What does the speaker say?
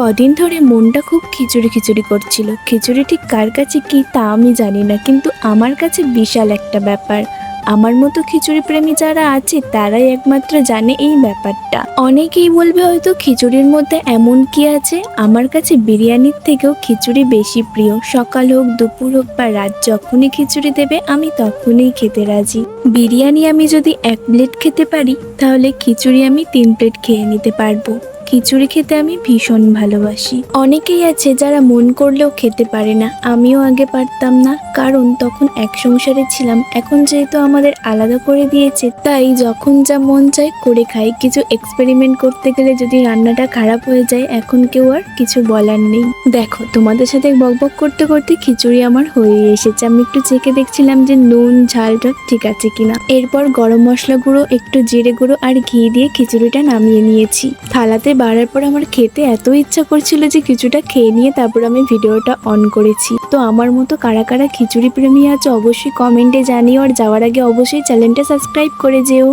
কদিন ধরে মনটা খুব খিচুড়ি খিচুড়ি করছিল। খিচুড়ি ঠিক কার কাছে কি তা আমি জানি না, কিন্তু আমার কাছে বিশাল একটা ব্যাপার। আমার মতো খিচুড়ি প্রেমী যারা আছে, তারাই একমাত্র জানে এই ব্যাপারটা। অনেকেই বলবে হয়তো খিচুড়ির মধ্যে এমন কি আছে? আমার কাছে বিরিয়ানির থেকেও খিচুড়ি বেশি প্রিয়। সকাল হোক, দুপুর হোক বা রাত যখনই খিচুড়ি দেবে, আমি তখনই খেতে রাজি। বিরিয়ানি আমি যদি এক প্লেট খেতে পারি, তাহলে খিচুড়ি আমি তিন প্লেট খেয়ে নিতে পারব। খিচুড়ি খেতে আমি ভীষণ ভালোবাসি। অনেকেই আছে যারা মন করলেও খেতে পারে না, আমিও আগে পারতাম না। কারণ তখন এক সংসারে ছিলাম, এখন যেহেতু আমাদের আলাদা করে দিয়েছে, তাই যখন যা মন চায় করে খাই। কিছু এক্সপেরিমেন্ট করতে গেলে যদি রান্নাটা খারাপ হয়ে যায়, এখন কেউ আর কিছু বলার নেই। দেখো, তোমাদের সাথে বকবক করতে করতে খিচুড়ি আমার হয়ে এসেছে। আমি একটু চেকে দেখছিলাম যে নুন, ঝালটা ঠিক আছে কিনা। এরপর গরম মশলা গুঁড়ো, একটু জিরে গুঁড়ো আর ঘি দিয়ে খিচুড়িটা নামিয়ে নিয়েছি। থালাতে বাড়ার পর আমার খেতে এত ইচ্ছা করছিল যে কিছুটা খেয়ে নিয়ে তারপর আমি ভিডিওটা অন করেছি। তো আমার মতো কারা কারা খিচুড়ি প্রেমী আছে অবশ্যই কমেন্টে জানিও আর যাওয়ার আগে অবশ্যই চ্যানেলটা সাবস্ক্রাইব করে যেও।